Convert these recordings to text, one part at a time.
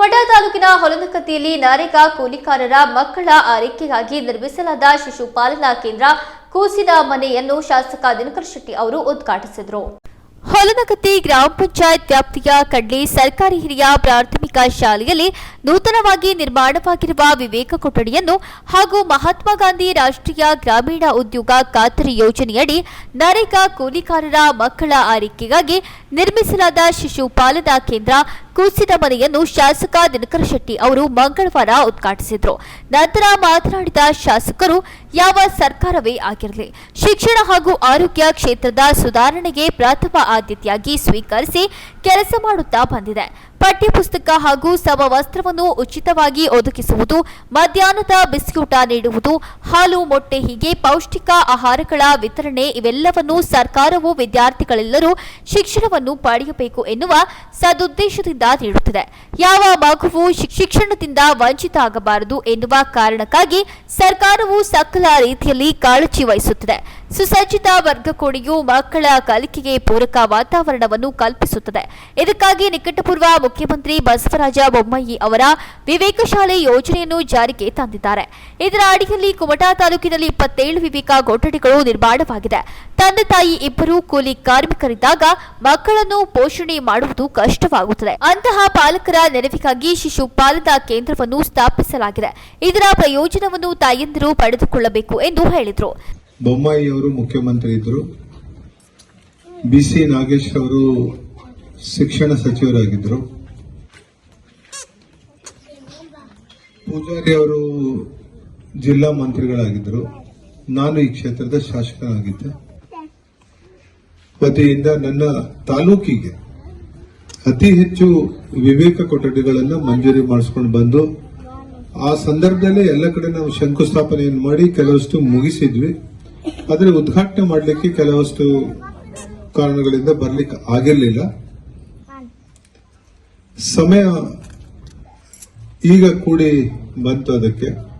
ಕುಮಟಾ ತಾಲೂಕಿನ ಹೊಲನಕತ್ತಿಯಲ್ಲಿ ನಾರೇಗಾ ಕೂಲಿಕಾರರ ಮಕ್ಕಳ ಆರೈಕೆಗಾಗಿ ನಿರ್ಮಿಸಲಾದ ಶಿಶುಪಾಲನಾ ಕೇಂದ್ರ ಕೂಸಿನ ಮನೆಯನ್ನು ಶಾಸಕ ದಿನಕರ ಶೆಟ್ಟಿ ಅವರು ಉದ್ಘಾಟಿಸಿದರು. ಹೊಲನಕತ್ತಿ ಗ್ರಾಮ ಪಂಚಾಯತ್ ವ್ಯಾಪ್ತಿಯ ಕಡ್ಲಿ ಸರ್ಕಾರಿ ಹಿರಿಯ ಪ್ರಾಥಮಿಕ ಶಾಲೆಯಲ್ಲಿ ನೂತನವಾಗಿ ನಿರ್ಮಾಣವಾಗಿರುವ ವಿವೇಕ ಕೊಠಡಿಯನ್ನು ಹಾಗೂ ಮಹಾತ್ಮ ಗಾಂಧಿ ರಾಷ್ಟ್ರೀಯ ಗ್ರಾಮೀಣ ಉದ್ಯೋಗ ಖಾತರಿ ಯೋಜನೆಯಡಿ ನರೇಗಾ ಕೂಲಿಕಾರರ ಮಕ್ಕಳ ಆರೈಕೆಗಾಗಿ ನಿರ್ಮಿಸಲಾದ ಶಿಶುಪಾಲನಾ ಕೇಂದ್ರ ಕೂಸಿನ ಮನೆಯನ್ನು ಶಾಸಕ ದಿನಕರ ಶೆಟ್ಟಿ ಅವರು ಮಂಗಳವಾರ ಉದ್ಘಾಟಿಸಿದ್ರು. ನಂತರ ಮಾತನಾಡಿದ ಶಾಸಕರು, ಯಾವ ಸರ್ಕಾರವೇ ಆಗಿರಲಿ, ಶಿಕ್ಷಣ ಹಾಗೂ ಆರೋಗ್ಯ ಕ್ಷೇತ್ರದ ಸುಧಾರಣೆಗೆ ಪ್ರಥಮ ಆದ್ಯತೆಯಾಗಿ ಸ್ವೀಕರಿಸಿ ಕೆಲಸ ಮಾಡುತ್ತಾ ಬಂದಿದೆ. ಪಠ್ಯಪುಸ್ತಕ ಹಾಗೂ ಸಮವಸ್ತ್ರವನ್ನು ಉಚಿತವಾಗಿ ಒದಗಿಸುವುದು, ಮಧ್ಯಾಹ್ನದ ಬಿಸ್ಕೂಟ ನೀಡುವುದು, ಹಾಲು ಮೊಟ್ಟೆ ಹೀಗೆ ಪೌಷ್ಟಿಕ ಆಹಾರಗಳ ವಿತರಣೆ ಇವೆಲ್ಲವನ್ನು ಸರ್ಕಾರವು ವಿದ್ಯಾರ್ಥಿಗಳೆಲ್ಲರೂ ಶಿಕ್ಷಣವನ್ನು ಪಡೆಯಬೇಕು ಎನ್ನುವ ಸದುದ್ದೇಶದಿಂದ ನೀಡುತ್ತದೆ. ಯಾವ ಮಗುವು ಶಿಕ್ಷಣದಿಂದ ವಂಚಿತ ಆಗಬಾರದು ಎನ್ನುವ ಕಾರಣಕ್ಕಾಗಿ ಸರ್ಕಾರವು ಸಕಲ ರೀತಿಯಲ್ಲಿ ಕಾಳಜಿ ವಹಿಸುತ್ತಿದೆ. ಸುಸಜ್ಜಿತ ವರ್ಗಕೋಣೆಯು ಮಕ್ಕಳ ಕಲಿಕೆಗೆ ಪೂರಕ ವಾತಾವರಣವನ್ನು ಕಲ್ಪಿಸುತ್ತದೆ. ಇದಕ್ಕಾಗಿ ನಿಕಟಪೂರ್ವ ಮುಖ್ಯಮಂತ್ರಿ ಬಸವರಾಜ ಬೊಮ್ಮಾಯಿ ಅವರ ವಿವೇಕ ಶಾಲೆ ಯೋಜನೆಯನ್ನು ಜಾರಿಗೆ ತಂದಿದ್ದಾರೆ. ಇದರ ಅಡಿಯಲ್ಲಿ ಕುಮಟಾ ತಾಲೂಕಿನಲ್ಲಿ ಇಪ್ಪತ್ತೇಳು ವಿವೇಕ ಕೊಠಡಿಗಳು ನಿರ್ಮಾಣವಾಗಿದೆ. ತಂದೆ ತಾಯಿ ಇಬ್ಬರು ಕೂಲಿ ಕಾರ್ಮಿಕರಿದ್ದಾಗ ಮಕ್ಕಳನ್ನು ಪೋಷಣೆ ಮಾಡುವುದು ಕಷ್ಟವಾಗುತ್ತದೆ. ಅಂತಹ ಪಾಲಕರ ನೆರವಿಗಾಗಿ ಶಿಶು ಪಾಲನಾ ಕೇಂದ್ರವನ್ನು ಸ್ಥಾಪಿಸಲಾಗಿದೆ. ಇದರ ಪ್ರಯೋಜನವನ್ನು ತಾಯಂದಿರು ಪಡೆದುಕೊಳ್ಳಬೇಕು ಎಂದು ಹೇಳಿದರು. ಬೊಮ್ಮಾಯಿ ಅವರು ಮುಖ್ಯಮಂತ್ರಿ ಇದ್ದರು ಬಿ ಸಿ ನಾಗೇಶ್ ಅವರು ಶಿಕ್ಷಣ ಸಚಿವರಾಗಿದ್ದರು ಪೂಜಾರಿ ಅವರು ಜಿಲ್ಲಾ ಮಂತ್ರಿಗಳಾಗಿದ್ದರು ನಾನು ಈ ಕ್ಷೇತ್ರದ ಶಾಸಕನಾಗಿದ್ದೆ. ವತಿಯಿಂದ ನನ್ನ ತಾಲೂಕಿಗೆ ಅತಿ ಹೆಚ್ಚು ವಿವೇಕ ಕೊಠಡಿಗಳನ್ನು ಮಂಜೂರಿ ಮಾಡಿಸ್ಕೊಂಡು ಬಂದು, ಆ ಸಂದರ್ಭದಲ್ಲೇ ಎಲ್ಲ ಕಡೆ ನಾವು ಶಂಕುಸ್ಥಾಪನೆಯನ್ನು ಮಾಡಿ ಕೆಲವಷ್ಟು ಮುಗಿಸಿದ್ವಿ. ಆದರೆ ಉದ್ಘಾಟನೆ ಮಾಡಲಿಕ್ಕೆ ಕೆಲವಷ್ಟು ಕಾರಣಗಳಿಂದ ಬರ್ಲಿಕ್ಕೆ ಆಗಿರಲಿಲ್ಲ. ಸಮಯ ಈಗ ಕೂಡಿ ಬಂತು ಅದಕ್ಕೆ.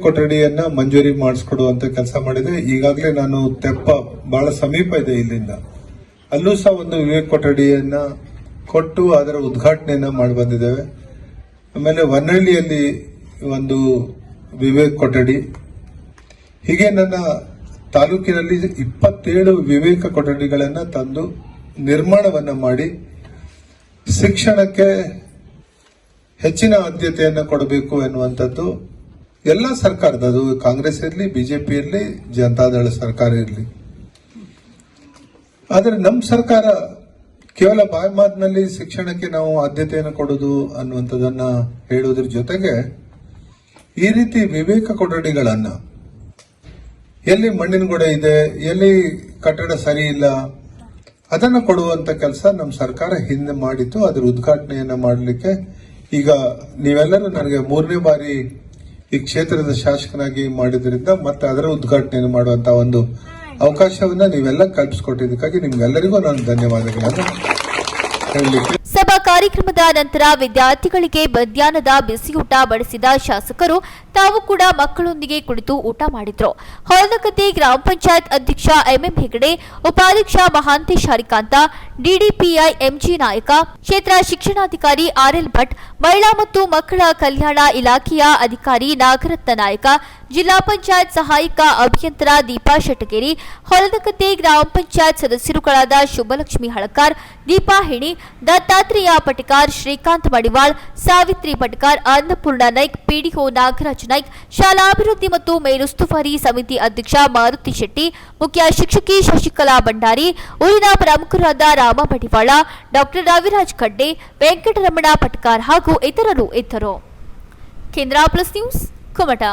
ಕೊಠಡಿಯನ್ನ ಮಂಜೂರಿ ಮಾಡಿಸ್ಕೊಡುವಂತ ಕೆಲಸ ಮಾಡಿದೆ. ಈಗಾಗಲೇ ನಾನು ತೆಪ್ಪ ಬಹಳ ಸಮೀಪ ಇದೆ ಇಲ್ಲಿಂದ. ಅಲ್ಲೂ ಸಹ ಒಂದು ವಿವೇಕ್ ಕೊಠಡಿಯನ್ನ ಕೊಟ್ಟು ಅದರ ಉದ್ಘಾಟನೆಯನ್ನ ಮಾಡಿ ಬಂದಿದ್ದೇವೆ. ಆಮೇಲೆ ಹೊನ್ನಳ್ಳಿಯಲ್ಲಿ ಒಂದು ವಿವೇಕ್ ಕೊಠಡಿ ಹೀಗೆ ನನ್ನ ತಾಲೂಕಿನಲ್ಲಿ ಇಪ್ಪತ್ತೇಳು ವಿವೇಕ ಕೊಠಡಿಗಳನ್ನು ತಂದು ನಿರ್ಮಾಣವನ್ನು ಮಾಡಿ ಶಿಕ್ಷಣಕ್ಕೆ ಹೆಚ್ಚಿನ ಆದ್ಯತೆಯನ್ನು ಕೊಡಬೇಕು ಎನ್ನುವಂಥದ್ದು ಎಲ್ಲ ಸರ್ಕಾರದ ಅದು ಕಾಂಗ್ರೆಸ್ ಇರಲಿ, ಬಿಜೆಪಿ ಇರಲಿ, ಜನತಾದಳ ಸರ್ಕಾರ ಇರಲಿ. ಆದರೆ ನಮ್ಮ ಸರ್ಕಾರ ಕೇವಲ ಬಾಯಿ ಮಾತಿನಲ್ಲಿ ಶಿಕ್ಷಣಕ್ಕೆ ನಾವು ಆದ್ಯತೆಯನ್ನು ಕೊಡೋದು ಅನ್ನುವಂಥದ್ದನ್ನು ಹೇಳುವುದ್ರ ಜೊತೆಗೆ ಈ ರೀತಿ ವಿವೇಕ ಕೊಠಡಿಗಳನ್ನ ಎಲ್ಲಿ ಮಣ್ಣಿನ ಗೋಡೆ ಇದೆ, ಎಲ್ಲಿ ಕಟ್ಟಡ ಸರಿ ಇಲ್ಲ, ಅದನ್ನು ಕೊಡುವಂತ ಕೆಲಸ ನಮ್ಮ ಸರ್ಕಾರ ಹಿಂದೆ ಮಾಡಿತ್ತು ಅದರ ಉದ್ಘಾಟನೆಯನ್ನ ಮಾಡಲಿಕ್ಕೆ ಈಗ ನೀವೆಲ್ಲರೂ ನನಗೆ ಮೂರನೇ ಬಾರಿ ಈ ಕ್ಷೇತ್ರದ ಶಾಸಕನಾಗಿ ಮಾಡಿದ್ರಿಂದ ಮತ್ತೆ ಅದರ ಉದ್ಘಾಟನೆಯನ್ನು ಮಾಡುವಂತ ಒಂದು ಅವಕಾಶವನ್ನ ನೀವೆಲ್ಲ ಕಲ್ಪಿಸಿಕೊಟ್ಟಿದ್ದಕ್ಕಾಗಿ ನಿಮ್ಗೆಲ್ಲರಿಗೂ ನಾನು ಧನ್ಯವಾದಗಳನ್ನು ಹೇಳಲಿಕ್ಕೆ ಕಾರ್ಯಕ್ರಮದ ನಂತರ ವಿದ್ಯಾರ್ಥಿಗಳಿಗೆ ಮಧ್ಯಾಹ್ನದ ಬಿಸಿಯೂಟ ಬಡಿಸಿದ ಶಾಸಕರು ತಾವು ಕೂಡ ಮಕ್ಕಳೊಂದಿಗೆ ಕುಳಿತು ಊಟ ಮಾಡಿದ್ರು. ಹೊಳನಕತೆ ಗ್ರಾಮ ಪಂಚಾಯತ್ ಅಧ್ಯಕ್ಷ ಎಂಎಂ ಹೆಗಡೆ, ಉಪಾಧ್ಯಕ್ಷ ಮಹಾಂತೇಶ್ ಹರಿಕಾಂತ ಡಿಡಿಪಿಐ ಎಂಜಿ ನಾಯಕ, ಕ್ಷೇತ್ರ ಶಿಕ್ಷಣಾಧಿಕಾರಿ ಆರ್ಎಲ್ ಭಟ್, ಮಹಿಳಾ ಮತ್ತು ಮಕ್ಕಳ ಕಲ್ಯಾಣ ಇಲಾಖೆಯ ಅಧಿಕಾರಿ ನಾಗರತ್ನ ನಾಯಕ ಜಿಲ್ಲಾ ಪಂಚಾಯತ್ ಸಹಾಯಕ ಅಭಿಯಂತರ ದೀಪಾ ಶೆಟ್ಟಗೇರಿ ಹೊಲದಕತ್ತೆ ಗ್ರಾಮ ಪಂಚಾಯತ್ ಸದಸ್ಯರುಗಳಾದ ಶುಭಲಕ್ಷ್ಮಿ ಹಳಕಾರ್, ದೀಪಾ ಹಿಣಿ, ದತ್ತಾತ್ರೇಯ ಪಟಕಾರ್ ಶ್ರೀಕಾಂತ್ ಮಡಿವಾಳ್, ಸಾವಿತ್ರಿ ಪಟಕಾರ್ ಅನ್ನಪೂರ್ಣ ನಾಯ್ಕ್, ಪಿಡಿಒ ನಾಗರಾಜ್ ನಾಯ್ಕ್ ಶಾಲಾಭಿವೃದ್ಧಿ ಮತ್ತು ಮೇಲುಸ್ತುವಾರಿ ಸಮಿತಿ ಅಧ್ಯಕ್ಷ ಮಾರುತಿ ಶೆಟ್ಟಿ, ಮುಖ್ಯ ಶಿಕ್ಷಕಿ ಶಶಿಕಲಾ ಭಂಡಾರಿ, ಊರಿನ ಪ್ರಮುಖರಾದ ರಾಮ ಮಡಿವಾಳ, ಡಾಕ್ಟರ್ ರವಿರಾಜ್ ಖಡ್ಡೆ, ವೆಂಕಟರಮಣ ಪಟಕಾರ್ ಹಾಗೂ ಇತರರು ಇದ್ದರು. ಕೇಂದ್ರ ಪ್ಲಸ್ ನ್ಯೂಸ್ ಕುಮಟಾ.